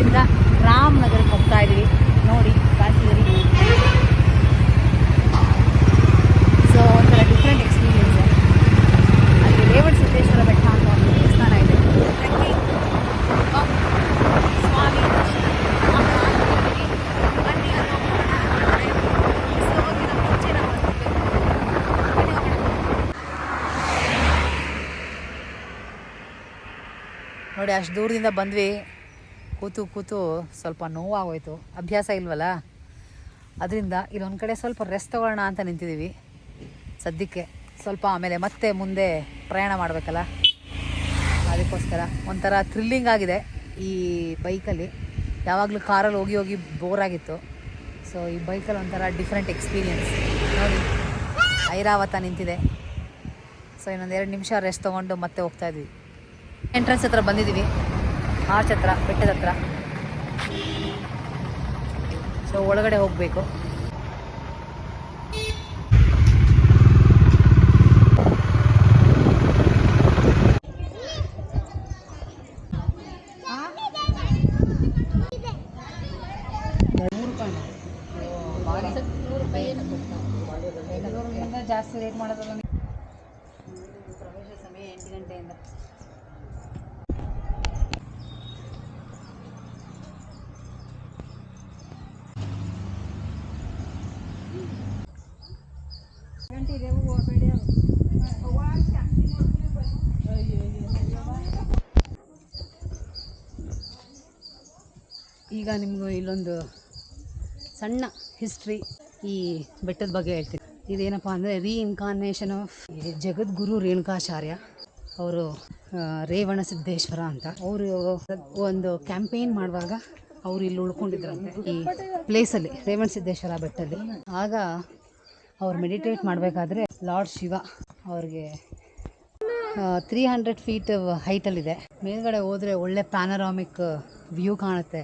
ದೂರದಿಂದ ರಾಮನಗರಕ್ಕೆ ಹೋಗ್ತಾ ಇದೀವಿ ನೋಡಿ ಕಾಣ್ತಿದ್ದೀರಿ ಸೊ ಒಂಥರ ಡಿಫ್ರೆಂಟ್ ಎಕ್ಸ್ಪೀರಿಯನ್ಸ್ ಅಲ್ಲಿ ರೇವಣ ಸಿದ್ದೇಶ್ವರ ಬೆಟ್ಟ ಅಂತ ಒಂದು ದೇವಸ್ಥಾನ ಇದೆ Trekking, come, ಸ್ವಾಮಿ ದರ್ಶನ ಆಮೇಲೆ ಆದ್ಮೇಲೆ ಬನ್ನಿ ಅಲ್ಲಿ ಹೋಗೋಣ ಅಂದ್ರೆ ಬಿಸ್ಲು ಹೋಗಿನ ಮುಂಚೆ ನಾವು ಹತ್ಬೇಕು. ಬನ್ನಿ ಹೋಗೋಣ. ನೋಡಿ ಅಷ್ಟು ದೂರದಿಂದ ಬಂದ್ವಿ ಕೂತು ಕೂತು ಸ್ವಲ್ಪ ನೋವಾಗೋಯ್ತು. ಅಭ್ಯಾಸ ಇಲ್ವಲ್ಲ? ಅದರಿಂದ ಇಲ್ಲೊಂದು ಕಡೆ ಸ್ವಲ್ಪ ರೆಸ್ಟ್ ತಗೊಳ್ಳೋಣ ಅಂತ ನಿಂತಿದ್ದೀವಿ ಸದ್ಯಕ್ಕೆ ಸ್ವಲ್ಪ ಆಮೇಲೆ ಮತ್ತೆ ಮುಂದೆ ಪ್ರಯಾಣ ಮಾಡಬೇಕಲ್ಲ? ಅದಕ್ಕೋಸ್ಕರ ಒಂಥರ ಥ್ರಿಲ್ಲಿಂಗ್ ಆಗಿದೆ ಈ ಬೈಕಲ್ಲಿ. ಯಾವಾಗಲೂ ಕಾರಲ್ಲಿ ಹೋಗಿ ಹೋಗಿ ಬೋರ್ ಆಗಿತ್ತು. ಸೊ ಈ ಬೈಕಲ್ಲಿ ಒಂಥರ ಡಿಫ್ರೆಂಟ್ ಎಕ್ಸ್ಪೀರಿಯೆನ್ಸ್ ನೋಡಿ, ಐರಾವತ ನಿಂತಿದೆ. ಸೊ ಇನ್ನೊಂದು ಎರಡು ನಿಮಿಷ ರೆಸ್ಟ್ ತೊಗೊಂಡು ಮತ್ತೆ ಹೋಗ್ತಾ ಇದ್ವಿ. ಎಂಟ್ರೆನ್ಸ್ ಹತ್ರ ಬಂದಿದ್ದೀವಿ ಆರ್ಚ್ ಹತ್ರ ಬೆಟ್ಟದ ಹತ್ರ ಸೊ ಒಳಗಡೆ ಹೋಗಬೇಕು ಜಾಸ್ತಿ ರೇಟ್ ಮಾಡೋದಲ್ಲ. ಈಗ ನಿಮಗೂ ಇಲ್ಲೊಂದು ಸಣ್ಣ ಹಿಸ್ಟ್ರಿ ಈ ಬೆಟ್ಟದ ಬಗ್ಗೆ ಹೇಳ್ತೀನಿ. ಇದೇನಪ್ಪ ಅಂದರೆ ರೀಇನ್ಕಾರ್ನೇಷನ್ ಆಫ್ ಜಗದ್ಗುರು ರೇಣುಕಾಚಾರ್ಯ ಅವರು ರೇವಣ ಸಿದ್ದೇಶ್ವರ ಅಂತ. ಅವರು ಒಂದು ಕ್ಯಾಂಪೇನ್ ಮಾಡುವಾಗ ಅವರು ಇಲ್ಲಿ ಉಳ್ಕೊಂಡಿದ್ರಂತೆ ಈ ಪ್ಲೇಸಲ್ಲಿ ರೇವಣ ಸಿದ್ದೇಶ್ವರ ಬೆಟ್ಟದಲ್ಲಿ. ಆಗ ಅವ್ರು ಮೆಡಿಟೇಟ್ ಮಾಡಬೇಕಾದ್ರೆ ಲಾರ್ಡ್ ಶಿವ ಅವ್ರಿಗೆ ತ್ರೀ ಹಂಡ್ರೆಡ್ ಫೀಟ್ ಹೈಟಲ್ಲಿದೆ ಮೇಲ್ಗಡೆ ಹೋದರೆ ಒಳ್ಳೆ ಪ್ಯಾನರಾಮಿಕ್ ವ್ಯೂ ಕಾಣುತ್ತೆ.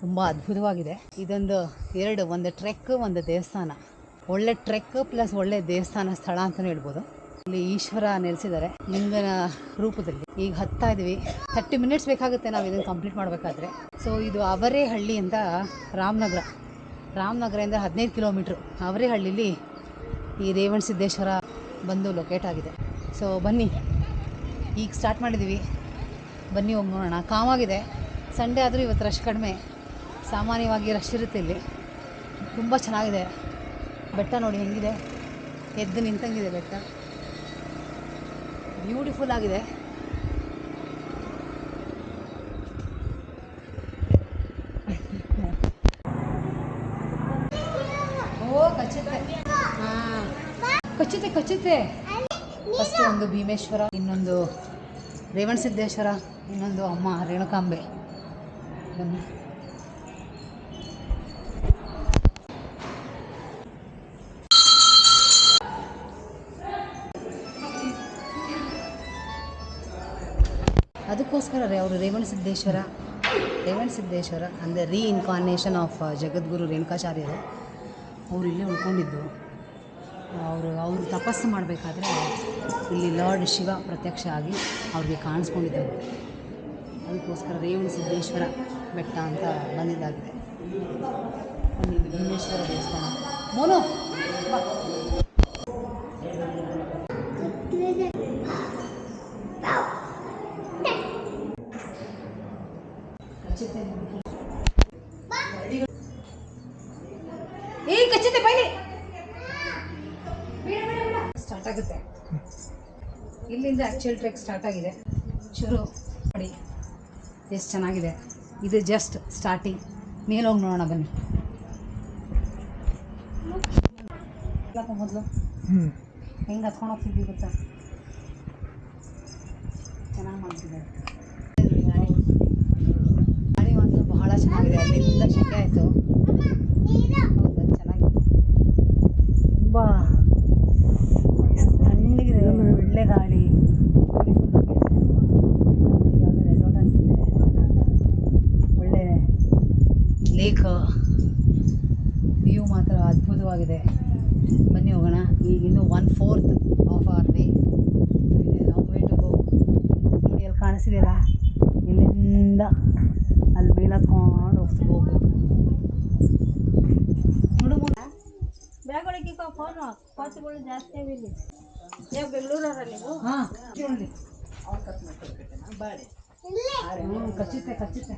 ತುಂಬ ಅದ್ಭುತವಾಗಿದೆ. ಇದೊಂದು ಎರಡು, ಒಂದು ಟ್ರೆಕ್, ಒಂದು ದೇವಸ್ಥಾನ. ಒಳ್ಳೆ ಟ್ರೆಕ್ ಪ್ಲಸ್ ಒಳ್ಳೆ ದೇವಸ್ಥಾನ ಸ್ಥಳ ಅಂತಲೇ ಹೇಳ್ಬೋದು. ಇಲ್ಲಿ ಈಶ್ವರ ನೆಲೆಸಿದ್ದಾರೆ ಲಿಂಗನ ರೂಪದಲ್ಲಿ. ಈಗ ಹತ್ತಾ ಇದ್ವಿ ತರ್ಟಿ ಮಿನಿಟ್ಸ್ ಬೇಕಾಗುತ್ತೆ ನಾವು ಇದನ್ನು ಕಂಪ್ಲೀಟ್ ಮಾಡಬೇಕಾದ್ರೆ. ಸೊ ಇದು ಅವರೇ ಹಳ್ಳಿ ಅಂತ ರಾಮನಗರ. ರಾಮನಗರದಿಂದ ಹದಿನೈದು ಕಿಲೋಮೀಟ್ರ್ ಅವರೇ ಹಳ್ಳಿಲಿ ಈ ರೇವಣ ಸಿದ್ದೇಶ್ವರ ಬಂದು ಲೊಕೇಟ್ ಆಗಿದೆ. ಸೊ ಬನ್ನಿ. ಈಗ ಸ್ಟಾರ್ಟ್ ಮಾಡಿದ್ದೀವಿ. ಬನ್ನಿ ಹೋಗಿ ನೋಡೋಣ. ಕಾಮಾಗಿದೆ ಸಂಡೇ ಆದರೂ ಇವತ್ತು ರಶ್ ಕಡಿಮೆ. ಸಾಮಾನ್ಯವಾಗಿ ರಶ್ ಇರುತ್ತೆ ಇಲ್ಲಿ. ತುಂಬ ಚೆನ್ನಾಗಿದೆ. ಬೆಟ್ಟ ನೋಡಿ ಹೆಂಗಿದೆ. ಎದ್ದು ನಿಂತಂಗಿದೆ ಬೆಟ್ಟ. ಬ್ಯೂಟಿಫುಲ್ ಆಗಿದೆ. ಓ, ಕಚ್ಚುತ್ತೆ. ಹಾಂ. ಕಚ್ಚುತ್ತೆ ಕಚ್ಚುತ್ತೆ. ಫಸ್ಟ್ ಒಂದು ಭೀಮೇಶ್ವರ, ಇನ್ನೊಂದು ರೇವಣಸಿದ್ದೇಶ್ವರ, ಇನ್ನೊಂದು ಅಮ್ಮ ರೇಣುಕಾಂಬೆ. ಬನ್ನಿ. ಅದಕ್ಕೋಸ್ಕರ ರೇ ಅವರು ರೇವಣ ಸಿದ್ದೇಶ್ವರ ರೇವಣ ಸಿದ್ದೇಶ್ವರ ಅಂದರೆ ರೀ ಇನ್ಕಾರ್ನೇಷನ್ ಆಫ್ ಜಗದ್ಗುರು ರೇಣುಕಾಚಾರ್ಯರು. ಅವರು ಇಲ್ಲೇ ಉಳ್ಕೊಂಡಿದ್ದು. ಅವರು ಅವರು ತಪಸ್ಸು ಮಾಡಬೇಕಾದ್ರೆ ಇಲ್ಲಿ ಲಾರ್ಡ್ ಶಿವ ಪ್ರತ್ಯಕ್ಷ ಆಗಿ ಅವ್ರಿಗೆ ಕಾಣಿಸ್ಕೊಂಡಿದ್ದರು. ಅದಕ್ಕೋಸ್ಕರ ರೇವಣ ಸಿದ್ದೇಶ್ವರ ಬೆಟ್ಟ ಅಂತ ಬಂದಿದ್ದಾಗಿದೆ. ಭೀಮೇಶ್ವರ ದೇವಸ್ಥಾನ. ಮೋನು ಇಲ್ಲಿಂದ ಆ್ಯಕ್ಚುಯಲ್ ಟ್ರೆಕ್ ಸ್ಟಾರ್ಟ್ ಆಗಿದೆ. ಶುರು ನೋಡಿ ಎಷ್ಟು ಚೆನ್ನಾಗಿದೆ. ಇದು ಜಸ್ಟ್ ಸ್ಟಾರ್ಟಿಂಗ್ ಮೇಲೆ ಹೋಗಿ ನೋಡೋಣ ಬನ್ನಿ. ಮೊದಲು ಹೆಂಗೆ ಹತ್ಕೊಂಡು ಹೋಗ್ತಿದ್ವಿ ಗೊತ್ತಾ? ಚೆನ್ನಾಗಿ ಮಾಡ್ತಿದ್ದಾರೆ. ಗಾಡಿ ಒಂದು ಬಹಳ ಚೆನ್ನಾಗಿದೆ. ಅಲ್ಲಿಂದ ಶೆಕೆ ಆಯಿತು ಹೌದು ಚೆನ್ನಾಗಿದೆ ತುಂಬ ತಣ್ಣಗಿದೆ ಒಳ್ಳೆ ಗಾಳಿ ಯಾವುದೋ ರೆಸಾರ್ಟ್ ಅನಿಸುತ್ತೆ ಒಳ್ಳೆ ಲೇಕ್ ವ್ಯೂ ಮಾತ್ರ ಅದ್ಭುತವಾಗಿದೆ ಬನ್ನಿ ಹೋಗೋಣ ಈಗ ಇನ್ನು one fourth of hour way long way to go ನೋಡಿ ಅಲ್ಲಿ ಕಾಣಿಸಿದೆಯಲ್ಲ? ಇಲ್ಲಿಂದ ಅಲ್ಲಿ ಮೇಲೆ ಹತ್ಕೊಂಡು ಹೋಗ್ತಾ ಹೋಗ್ಬೇಕು ನೋಡು ಬ್ಯಾಗೊಳಗೆ ಫೋನು ಕೋಚುಗಳು ಜಾಸ್ತಿ ಬೆಂಗಳೂರವ್ರ ನೀವು? ಹಾಂ ಹ್ಞೂ ಕಚ್ಚುತ್ತೆ ಕಚ್ಚುತ್ತೆ.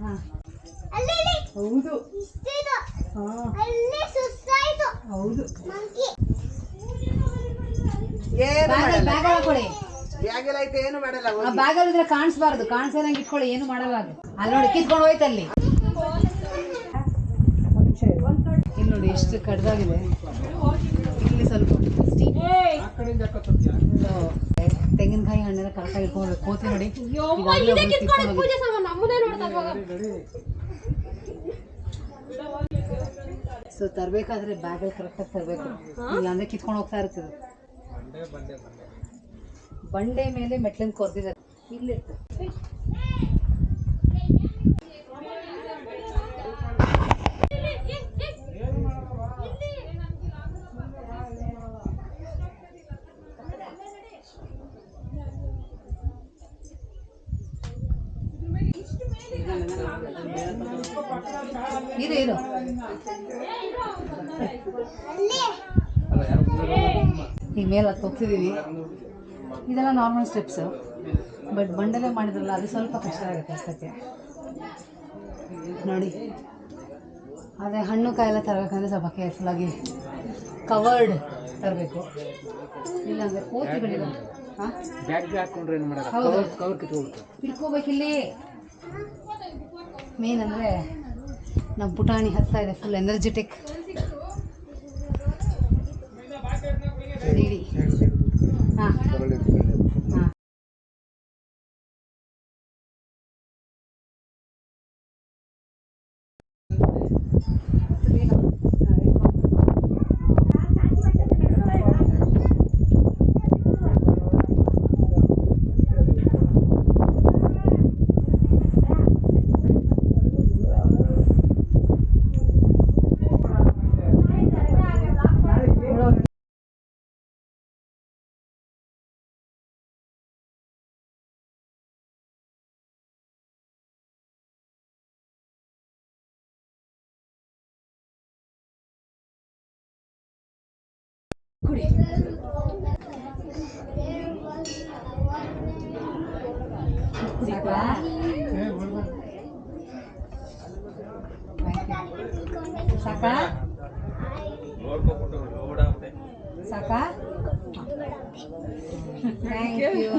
ಹಾಂ. ಹೌದು. ಹಾಂ. ಹೌದು. ಏನು ಬ್ಯಾಗಲ್ಲಿ ಬ್ಯಾಗ್ ಕೊಡಿ. ಬ್ಯಾಗೆಲ್ಲ ಐತೆ ಏನು ಮಾಡಲ್ಲ ಆ ಇದ್ರೆ ಕಾಣಿಸ್ಬಾರ್ದು. ಕಾಣಿಸೋದಂಗೆ ಇಟ್ಕೊಳ್ಳಿ ಏನು ಮಾಡಲ್ಲ ಅದು. ಅಲ್ಲಿ ನೋಡಿ ಕಿತ್ಕೊಂಡು ಹೋಯ್ತು ಅಲ್ಲಿ. ಇಲ್ಲಿ ನೋಡಿ ಎಷ್ಟು ಕಡ್ದಾಗಿದೆ. ಇಲ್ಲಿ ಸ್ವಲ್ಪ ತೆಂಗಿನಕಾಯಿ ಹಣ್ಣೆಲ್ಲ ಕರೆಕ್ಟಾಗಿ ಇಟ್ಕೊಂಡು ಕೋತಿ ನೋಡಿ. ಈಗಾಗ್ಲೇ ಕಿತ್ಕೊಂಡು. ಸೊ ತರಬೇಕಾದ್ರೆ ಬ್ಯಾಗಲ್ಲಿ ಕರೆಕ್ಟಾಗಿ ತರಬೇಕು. ಇಲ್ಲಾಂದ್ರೆ ಕಿತ್ಕೊಂಡು ಹೋಗ್ತಾ ಇರ್ತದೆ ಬಂಡೆ ಮೇಲೆ ಮೆಟ್ಲಿಂದ ಕೊರ್ದಿದ್ದಾರೆ. ಇಲ್ಲಿ ಇರು ಇರು. ಈಗ ಮೇಲೆ ಹತ್ತು ಹೋಗ್ತಿದ್ದೀವಿ ಇದೆಲ್ಲ ನಾರ್ಮಲ್ ಸ್ಟೆಪ್ಸು ಬಟ್ ಬಂಡಲೆ ಮಾಡಿದ್ರಲ್ಲ ಅದು ಸ್ವಲ್ಪ ಕಷ್ಟ ಆಗುತ್ತೆ ಅಷ್ಟಕ್ಕೆ. ನೋಡಿ. ಅದೇ ಹಣ್ಣು ಕಾಯೆಲ್ಲ ತರಬೇಕಂದ್ರೆ ಸ್ವಲ್ಪ ಕೇರ್ಫುಲ್ಲಾಗಿ ಕವರ್ಡ್ ತರಬೇಕು. ಇಲ್ಲಾಂದ್ರೆ ಕೋತಿಗಳಿಲ್ಲ ಹಾಂ? ಬ್ಯಾಗ್ ಹಾಕೊಂಡ್ರೆ ಏನು ಕವರ್ ಹಿಡ್ಕೋಬೇಕಿಲ್ಲಿ ಮೇನ್ ಅಂದರೆ ನಮ್ಮ ಪುಟಾಣಿ ಹತ್ತಾ ಇದೆ ಫುಲ್ ಎನರ್ಜೆಟಿಕ್ ಹಾಂ. ಹಾಂ. Kuri. Saka. Saka. Thank you.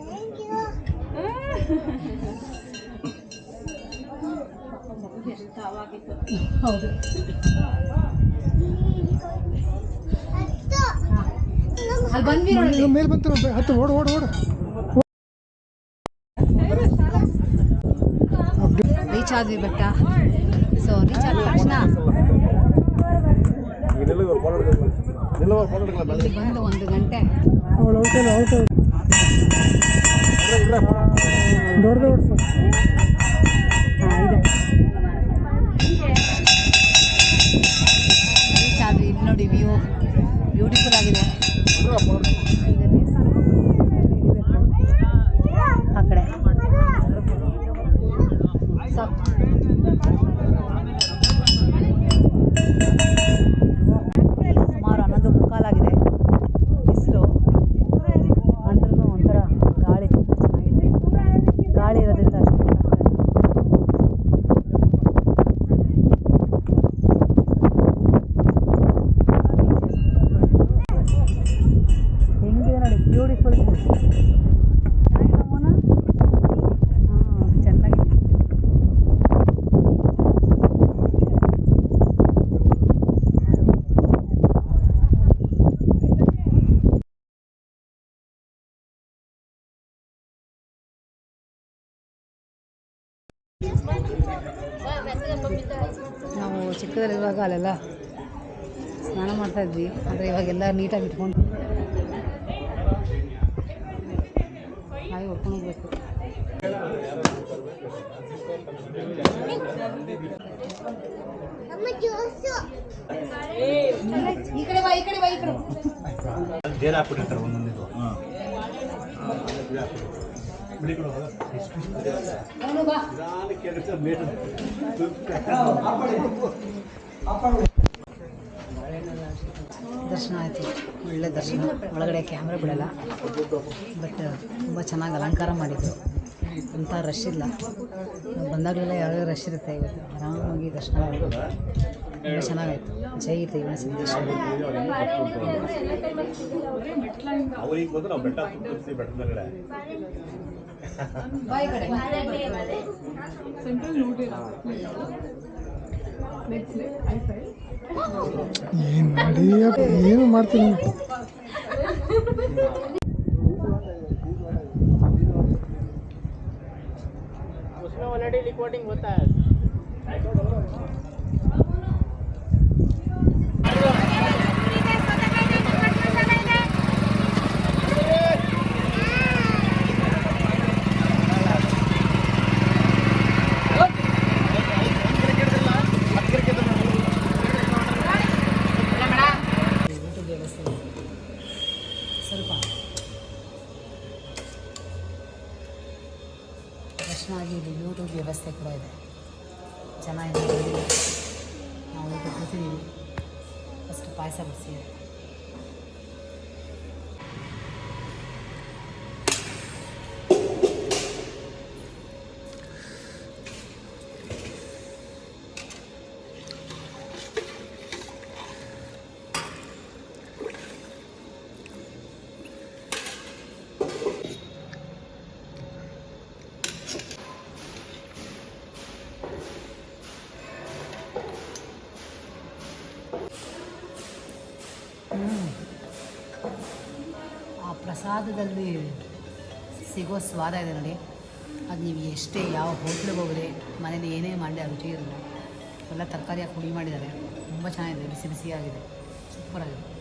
Thank you. Haudu. ಅಲ್ಲಿ ಮೇಲೆ ಬಂತು ಹತ್ತು ಓಡು ಓಡು ಓಡು. ರೀಚ್ ಆದ್ವಿ ಬೆಟ್ಟ ಸೊ ರೀಚ್ ಆದ ತಕ್ಷಣ ಇಲ್ಲಿ ಬಂದು ಒಂದು ಗಂಟೆ. ರೀಚ್ ಆದ್ವಿ ಇಲ್ಲಿ ನೋಡಿ ವ್ಯೂ ಈಗ ದೇವಸ್ಥಾನಕ್ಕೆ ಹೋಗ್ಬೇಕು. ಆ ಕಡೆ ಸೊ ಸುಮಾರು ಹನ್ನೊಂದು ಮುಕ್ಕಾಲಾಗಿದೆ ಬಿಸಿಲು ಅಂದ್ರೂ ಒಂಥರ ಗಾಳಿ ತುಂಬ ಚೆನ್ನಾಗಿದೆ ಗಾಳಿ ಇರೋದ್ರಿಂದ ಅಷ್ಟು ಗೊತ್ತಾಗ್ತಾ ಇಲ್ಲ. ಹೆಂಗಿದೆ ನೋಡಿ ಬ್ಯೂಟಿಫುಲ್ ಚೆನ್ನಾಗಿಲ್ಲ ಮೋನ ಹಾಂ ಚೆನ್ನಾಗಿದೆ ನಾವು ಚಿಕ್ಕದಲ್ಲಿರುವಾಗ ಅಲ್ಲೆಲ್ಲ ಸ್ನಾನ ಮಾಡ್ತಾ ಇದ್ವಿ. ಆದರೆ ಇವಾಗೆಲ್ಲ ನೀಟಾಗಿ ಇಟ್ಕೊಂಡು ಹಾಗೆ ಹೊಡ್ಕೊಂಡು ಹೋಗ್ಬೇಕು. ಈ ಕಡೆ ಬಾ ಈ ಕಡೆ ಬಾ ಈ ಕಡೆ ಬಾ. ಜೇರ್ ಹಾಕ್ಬಿಟ್ಟಿರ್ತಾರೆ ಒಂದೊಂದಿದು ದರ್ಶನ ಆಯಿತು. ಒಳ್ಳೆ ದರ್ಶನ. ಒಳಗಡೆ ಕ್ಯಾಮ್ರಾ ಬಿಡಲ್ಲ. ಬಟ್ ತುಂಬ ಚೆನ್ನಾಗಿ ಅಲಂಕಾರ ಮಾಡಿದ್ರು. ಅಂಥ ರಶ್ ಇಲ್ಲ. ಬಂದಾಗಲೆಲ್ಲ ಯಾವ್ಯಾವ ರಶ್ ಇರುತ್ತೆ ಇವತ್ತು? ಆರಾಮಾಗಿ ದರ್ಶನ ತುಂಬ ಚೆನ್ನಾಗಾಯಿತು. ಜೈ ರೇವಣ ಸಿದ್ದೇಶ್ವರ ಅವ್ರಿಗೆ ಬಂದ್ರೆ ನಾವು ಬೆಟ್ಟ ಹತ್ತಿ ಬೆಟ್ಟದ ಮೇಲ್ಗಡೆ ಏನು ನಡಿಯಪ್ಪ ಏನು ಮಾಡ್ತೀನಿ ಊಟದ ವ್ಯವಸ್ಥೆ ಇದೆ. ಸ್ವಲ್ಪ ಆಗಿ ಇಲ್ಲಿ ಯೂಟ್ಯೂಬ್ ವ್ಯವಸ್ಥೆ ಕೂಡ ಇದೆ ಚೆನ್ನಾಗಿದೆ ನಾವು ಊಟ ಫಸ್ಟ್ ಪಾಯಸ ಬಿಡಿಸಿದೆ ಪ್ರಸಾದದಲ್ಲಿ ಸಿಗೋ ಸ್ವಾದ ಇದೆ ನೋಡಿ. ಅದು ನೀವು ಎಷ್ಟೇ ಯಾವ ಹೋಟ್ಲಿಗೆ ಹೋಗ್ರಿ ಮನೇಲಿ ಏನೇ ಮಾಡಿ ಆ ರುಚಿ ಇರಲ್ಲ ಎಲ್ಲ ತರಕಾರಿ ಹಾಕಿ ಹುಳಿ ಮಾಡಿದ್ದಾರೆ. ತುಂಬ ಚೆನ್ನಾಗಿದೆ. ಬಿಸಿ ಬಿಸಿಯಾಗಿದೆ. ಸೂಪರಾಗಿದೆ